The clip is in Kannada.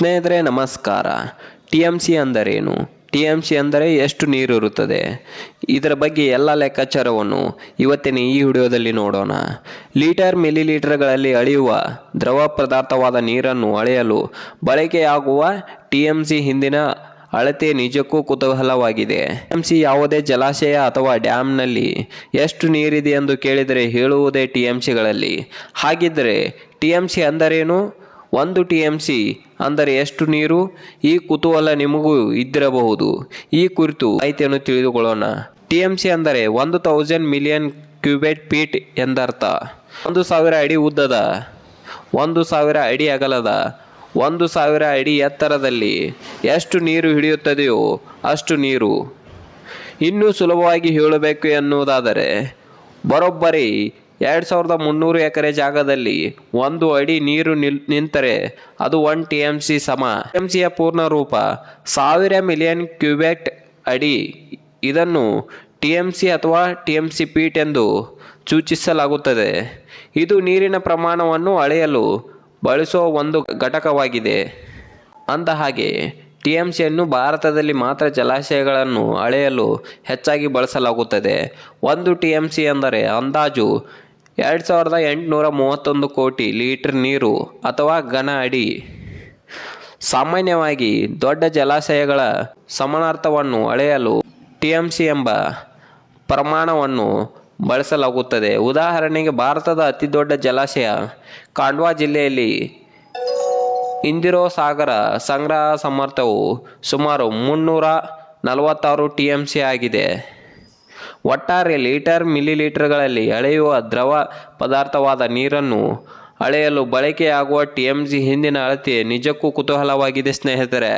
ಸ್ನೇಹಿತರೆ, ನಮಸ್ಕಾರ. ಟಿ ಎಂ ಸಿ ಅಂದರೇನು? ಟಿ ಎಂ ಸಿ ಅಂದರೆ ಎಷ್ಟು ನೀರು ಇರುತ್ತದೆ ಇದರ ಬಗ್ಗೆ ಎಲ್ಲ ಲೆಕ್ಕಾಚಾರವನ್ನು ಇವತ್ತಿನ ಈ ವಿಡಿಯೋದಲ್ಲಿ ನೋಡೋಣ. ಲೀಟರ್ ಮಿಲಿ ಲೀಟರ್ಗಳಲ್ಲಿ ಅಳೆಯುವ ದ್ರವ ಪದಾರ್ಥವಾದ ನೀರನ್ನು ಅಳೆಯಲು ಬಳಕೆಯಾಗುವ ಟಿ ಎಂ ಸಿ ಹಿಂದಿನ ಅಳತೆ ನಿಜಕ್ಕೂ ಕುತೂಹಲವಾಗಿದೆ. ಟಿ ಎಂ ಸಿ ಯಾವುದೇ ಜಲಾಶಯ ಅಥವಾ ಡ್ಯಾಮ್ನಲ್ಲಿ ಎಷ್ಟು ನೀರಿದೆ ಎಂದು ಕೇಳಿದರೆ ಹೇಳುವುದೇ ಟಿ ಎಂ ಸಿಗಳಲ್ಲಿ ಹಾಗಿದ್ದರೆ ಟಿ ಎಂ ಸಿ ಅಂದರೇನು? ಒಂದು ಟಿ ಎಂ ಸಿ ಅಂದರೆ ಎಷ್ಟು ನೀರು? ಈ ಕುತೂಹಲ ನಿಮಗೂ ಇದ್ದಿರಬಹುದು. ಈ ಕುರಿತು ಮಾಹಿತಿಯನ್ನು ತಿಳಿದುಕೊಳ್ಳೋಣ. ಟಿ ಎಂ ಸಿ ಅಂದರೆ ಒಂದು ತೌಸಂಡ್ ಮಿಲಿಯನ್ ಕ್ಯೂಬೆಟ್ ಫೀಟ್ ಎಂದರ್ಥ. ಒಂದು ಸಾವಿರ ಅಡಿ ಉದ್ದದ, ಒಂದು ಸಾವಿರ ಅಡಿ ಅಗಲದ, ಒಂದು ಸಾವಿರ ಅಡಿ ಎತ್ತರದಲ್ಲಿ ಎಷ್ಟು ನೀರು ಹಿಡಿಯುತ್ತದೆಯೋ ಅಷ್ಟು ನೀರು. ಇನ್ನೂ ಸುಲಭವಾಗಿ ಹೇಳಬೇಕು ಎನ್ನುವುದಾದರೆ, ಬರೋಬ್ಬರಿ ಎರಡು ಸಾವಿರದ ಮುನ್ನೂರು ಎಕರೆ ಜಾಗದಲ್ಲಿ ಒಂದು ಅಡಿ ನೀರು ನಿಲ್, ನಿಂತರೆ ಅದು ಒನ್ ಟಿ ಎಂ ಸಿ ಸಮ. ಟಿ ಎಂ ಸಿಯ ಪೂರ್ಣ ರೂಪ ಸಾವಿರ ಮಿಲಿಯನ್ ಕ್ಯೂಬೆಟ್ ಅಡಿ. ಇದನ್ನು ಟಿ ಎಂ ಸಿ ಅಥವಾ ಟಿ ಎಂ ಸಿ ಪೀಟ್ ಎಂದು ಸೂಚಿಸಲಾಗುತ್ತದೆ. ಇದು ನೀರಿನ ಪ್ರಮಾಣವನ್ನು ಅಳೆಯಲು ಬಳಸುವ ಒಂದು ಘಟಕವಾಗಿದೆ. ಅಂದ ಹಾಗೆ ಟಿ ಎಂ ಸಿಯನ್ನು ಭಾರತದಲ್ಲಿ ಮಾತ್ರ ಜಲಾಶಯಗಳನ್ನು ಅಳೆಯಲು ಹೆಚ್ಚಾಗಿ ಬಳಸಲಾಗುತ್ತದೆ. ಒಂದು ಟಿ ಎಂ ಸಿ ಎಂದರೆ ಅಂದಾಜು ಎರಡು ಸಾವಿರದ ಎಂಟುನೂರ ಮೂವತ್ತೊಂದು ಕೋಟಿ ಲೀಟರ್ ನೀರು ಅಥವಾ ಘನ ಅಡಿ. ಸಾಮಾನ್ಯವಾಗಿ ದೊಡ್ಡ ಜಲಾಶಯಗಳ ಸಮಾನಾರ್ಥವನ್ನು ಅಳೆಯಲು ಟಿ ಎಂ ಸಿ ಎಂಬ ಪ್ರಮಾಣವನ್ನು ಬಳಸಲಾಗುತ್ತದೆ. ಉದಾಹರಣೆಗೆ, ಭಾರತದ ಅತಿದೊಡ್ಡ ಜಲಾಶಯ ಕಾಂಡ್ವಾ ಜಿಲ್ಲೆಯಲ್ಲಿ ಇಂದಿರೋ ಸಾಗರ ಸಂಗ್ರಹ ಸಮರ್ಥವು ಸುಮಾರು ಮುನ್ನೂರ ನಲವತ್ತಾರು ಟಿ ಎಂ ಸಿ ಆಗಿದೆ. ಒಟ್ಟಾರೆ ಲೀಟರ್, ಮಿಲಿಲೀಟರ್ಗಳಲ್ಲಿ ಅಳೆಯುವ ದ್ರವ ಪದಾರ್ಥವಾದ ನೀರನ್ನು ಅಳೆಯಲು ಬಳಕೆಯಾಗುವ ಟಿ ಎಂ ಜಿ ಹಿಂದಿನ ಅಳತೆ ನಿಜಕ್ಕೂ ಕುತೂಹಲವಾಗಿದೆ ಸ್ನೇಹಿತರೆ.